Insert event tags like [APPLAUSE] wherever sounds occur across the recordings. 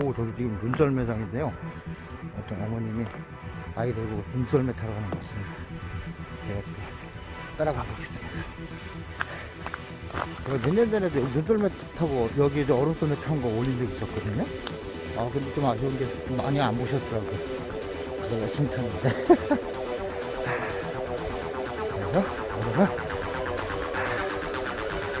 오 저기 지금 눈썰매 장인데요. 어떤 어머님이 아이 들고 눈썰매 타러 가는 것 같습니다. 제가 또 따라가 보겠습니다. 제가 몇 년 전에도 눈썰매 타고 여기 이제 얼음썰매 타는 거 올린 적 있었거든요. 아 근데 좀 아쉬운 게 좀 많이 안 보셨더라고요. 제가 열심히 탔는데. 그래서? 오늘은 [LAUGHS]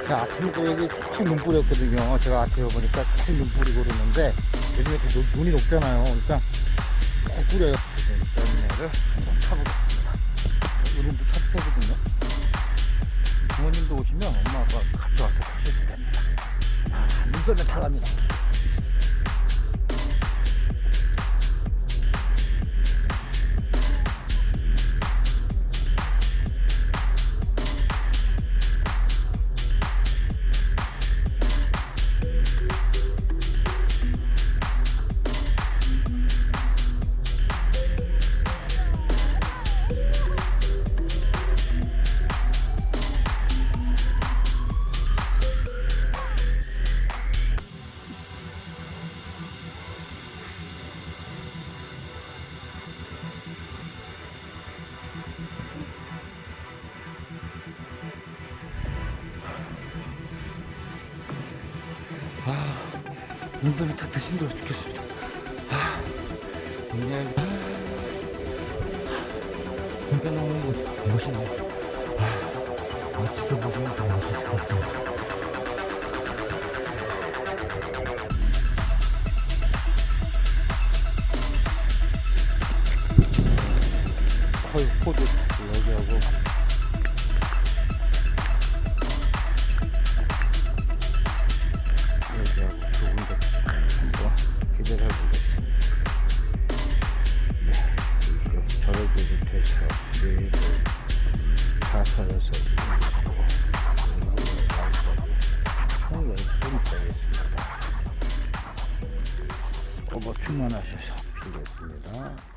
자, 아침부터 여기 쭉눈 뿌렸거든요. 제가 아침에 보니까 쭉눈 뿌리고 그러는데, 요즘에 또 눈- 눈이 녹잖아요. 그러니까 꼭 뿌려요. 눈썰매를 한번 타보겠습니다. 우린도 차 타거든요. 부모님도 오시면 엄마 아빠 같이 와서 타셔도 됩니다. 아, 눈썰매 타러 갑니다. 아, 눈썹이 탔다 힘들어 죽겠습니다. 아, 굉장히, 아, 그러니까 너무 멋있네. 아, 아, 진짜 보시면 더 멋있을 것 같습니다. 포도 여기하고 다섯 여섯 총 열분 되겠습니다. 오버 충만하셔서 필요했습니다.